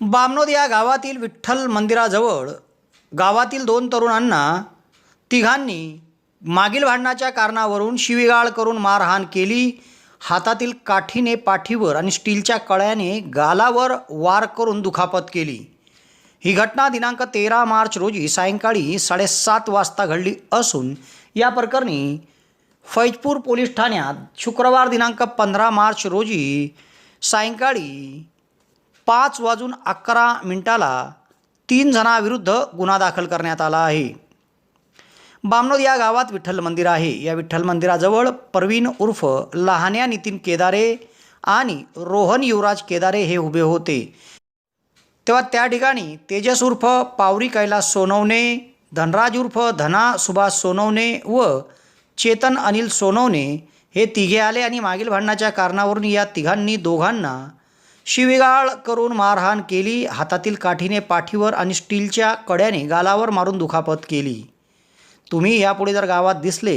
बामनोद या गावातील विठ्ठल मंदिराजवळ गावातील दोन तरुणांना तिघांनी मागील भांडणाच्या कारणावरून शिवीगाळ करून मारहाण केली. हातातील काठीने पाठीवर आणि स्टीलच्या कळ्याने गालावर वार करून दुखापत केली. ही घटना दिनांक तेरा मार्च रोजी सायंकाळी साडेसात वाजता घडली असून या प्रकरणी फैजपूर पोलीस ठाण्यात शुक्रवार दिनांक पंधरा मार्च रोजी सायंकाळी पाच वाजून अकरा मिनिटाला तीन जणांविरुद्ध गुन्हा दाखल करण्यात आला आहे. बामनोद या गावात विठ्ठल मंदिर आहे. या विठ्ठल मंदिराजवळ परवीन उर्फ लहान्या नितीन केदारे आणि रोहन युवराज केदारे हे उभे होते. तेव्हा त्या ठिकाणी तेजस उर्फ पावरी कैलास सोनवणे धनराज उर्फ धना सुभाष सोनवणे व चेतन अनिल सोनवणे हे तिघे आले आणि मागील भांडणाच्या कारणावरून या तिघांनी दोघांना शिवीगाळ करून मारहाण केली. हातातील काठीने पाठीवर आणि स्टीलच्या कड्याने गालावर मारून दुखापत केली. तुम्ही यापुढे जर गावात दिसले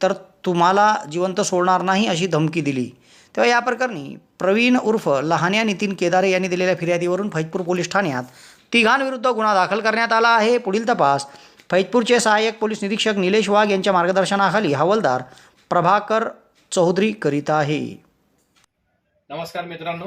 तर तुम्हाला जिवंत सोडणार नाही अशी धमकी दिली. तेव्हा या प्रकरणी प्रवीण उर्फ लहान्या नितीन केदारे यांनी दिलेल्या फिर्यादीवरून फैजपूर पोलीस ठाण्यात तिघांविरुद्ध गुन्हा दाखल करण्यात आला आहे. पुढील तपास फैजपूरचे सहाय्यक पोलीस निरीक्षक निलेश वाघ यांच्या मार्गदर्शनाखाली हवालदार प्रभाकर चौधरी करीत आहे. नमस्कार मित्रांनो.